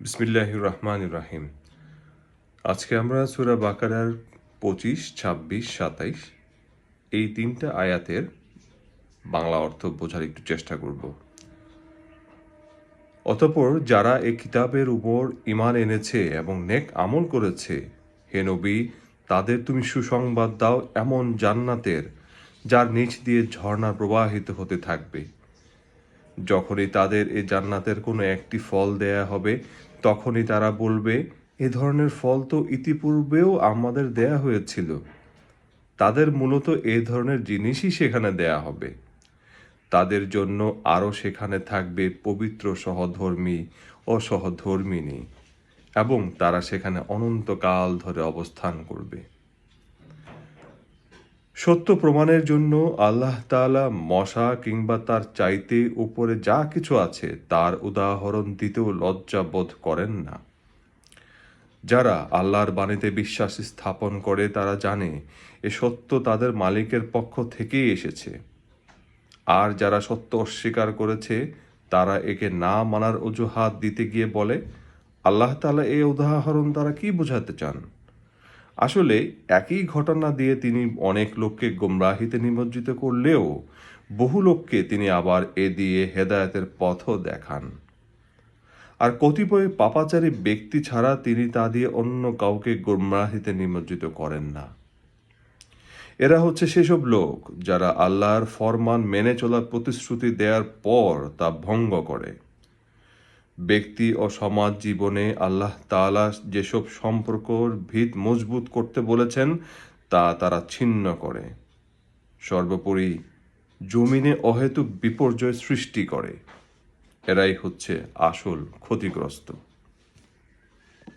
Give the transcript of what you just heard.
বিসমিল্লাহ রহমান রাহিম আজকে আমরা সুরা বাকারার পঁচিশ, ছাব্বিশ, সাতাইশ এই তিনটা আয়াতের বাংলা অর্থ বোঝার একটু চেষ্টা করব। অতপর যারা এই কিতাবের উপর ইমান এনেছে এবং নেক আমল করেছে, হে নবী, তাদের তুমি সুসংবাদ দাও এমন জান্নাতের, যার নিচ দিয়ে ঝর্ণা প্রবাহিত হতে থাকবে। যখনই তাদের এই জান্নাতের কোনো একটি ফল দেয়া হবে তখনই তারা বলবে, এ ধরনের ফল তো ইতিপূর্বেও আমাদের দেয়া হয়েছিল। তাদের মূলত এ ধরনের জিনিসই সেখানে দেয়া হবে। তাদের জন্য আরও সেখানে থাকবে পবিত্র সহধর্মী ও সহধর্মিনী এবং তারা সেখানে অনন্তকাল ধরে অবস্থান করবে। সত্য প্রমাণের জন্য আল্লাহ তাআলা মশা কিংবা তার চাইতে উপরে যা কিছু আছে তার উদাহরণ দিতেও লজ্জা বোধ করেন না। যারা আল্লাহর বাণীতে বিশ্বাস স্থাপন করে তারা জানে, এ সত্য তাদের মালিকের পক্ষ থেকেই এসেছে। আর যারা সত্য অস্বীকার করেছে, তারা একে না মানার অজুহাত দিতে গিয়ে বলে, আল্লাহ তালা এই উদাহরণ তারা কি বোঝাতে চান? আসলে একই ঘটনা দিয়ে তিনি অনেক লোককে গোমরাহিতে নিমজ্জিত করলেও বহু লোককে তিনি আবার এ দিয়ে হেদায়তের পথও দেখান। আর কতিপয় পাপাচারী ব্যক্তি ছাড়া তিনি তা দিয়ে অন্য কাউকে গোমরাহিতে নিমজ্জিত করেন না। এরা হচ্ছে সেসব লোক যারা আল্লাহর ফরমান মেনে চলার প্রতিশ্রুতি দেওয়ার পর তা ভঙ্গ করে। ব্যক্তি ও সমাজ জীবনে আল্লাহ তালা যেসব সম্পর্কর ভিত মজবুত করতে বলেছেন, তা তারা ছিন্ন করে। সর্বোপরি জমিনে অহেতুক বিপর্যয় সৃষ্টি করে। এরাই হচ্ছে আসল ক্ষতিগ্রস্ত।